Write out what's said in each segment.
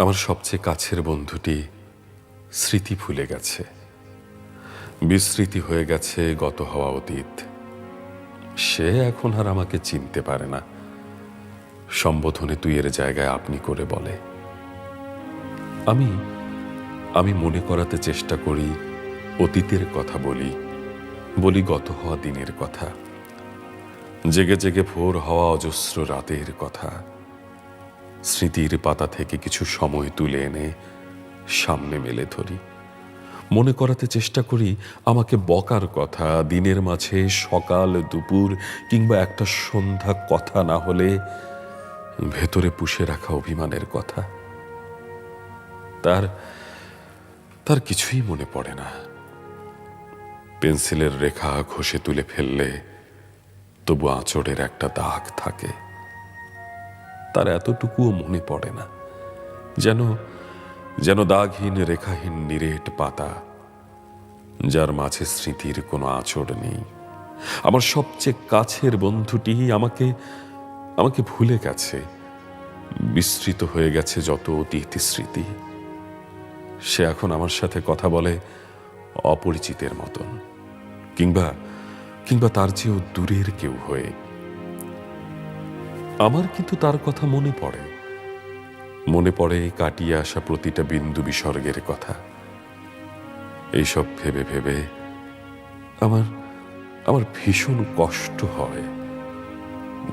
আমার সবচেয়ে কাছের বন্ধুটি স্মৃতি ভুলে গেছে। বিস্মৃতি হয়ে গেছে গত হওয়া অতীত। সে এখন আর আমাকে চিনতে পারে না। সম্বোধনে তুই এর জায়গায় আপনি করে বলে। আমি আমি মনে করাতে চেষ্টা করি, অতীতের কথা বলি বলি গত হওয়া দিনের কথা। জেগে জেগে ভোর হওয়া অজস্র রাতের কথা। স্মৃতির পাতা থেকে কিছু সময় তুলে এনে সামনে মেলে ধরি। মনে করাতে চেষ্টা করি আমাকে বকার কথা, দিনের মাঝে সকাল, দুপুর কিংবা একটা সন্ধ্যা কথা না হলে ভেতরে পুষে রাখা অভিমানের কথা। তার তার কিছুই মনে পড়ে না। পেন্সিলের রেখা ঘষে তুলে ফেললে তবু আঁচড়ের একটা দাগ থাকে। তার এতটুকুও মনে পড়ে না। যেন যেন দাগহীন, রেখাহীন, নিরেট পাতা, যার মাঝে স্মৃতির কোনো আঁচড় নেই। আমার সবচেয়ে কাছের বন্ধুটি আমাকে আমাকে ভুলে গেছে, বিস্তৃত হয়ে গেছে যত অতীত স্মৃতি। সে এখন আমার সাথে কথা বলে অপরিচিতের মতন, কিংবা কিংবা তার চেয়েও দূরের কেউ হয়ে আমার কিন্তু তার কথা মনে পড়ে। মনে পড়ে কাটিয়ে আসা প্রতিটা বিন্দু বিসর্গের কথা। এইসব ভেবে ভেবে আমার আমার ভীষণ কষ্ট হয়।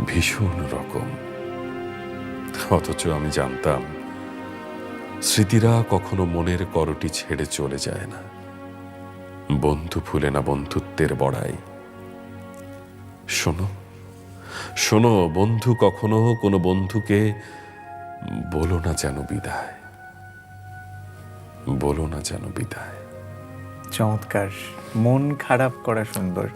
ভীষণ রকম। অথচ আমি জানতাম, স্মৃতিরা কখনো মনের করটি ছেড়ে চলে যায় না। বন্ধু ফুলে না বন্ধুত্বের বড়াই। শোনো শোনো, বন্ধু কখনো কোনো বন্ধুকে বলো না যেন বিদায়। বলো না যেন বিদায়। চমৎকার। মন খারাপ করা সুন্দর।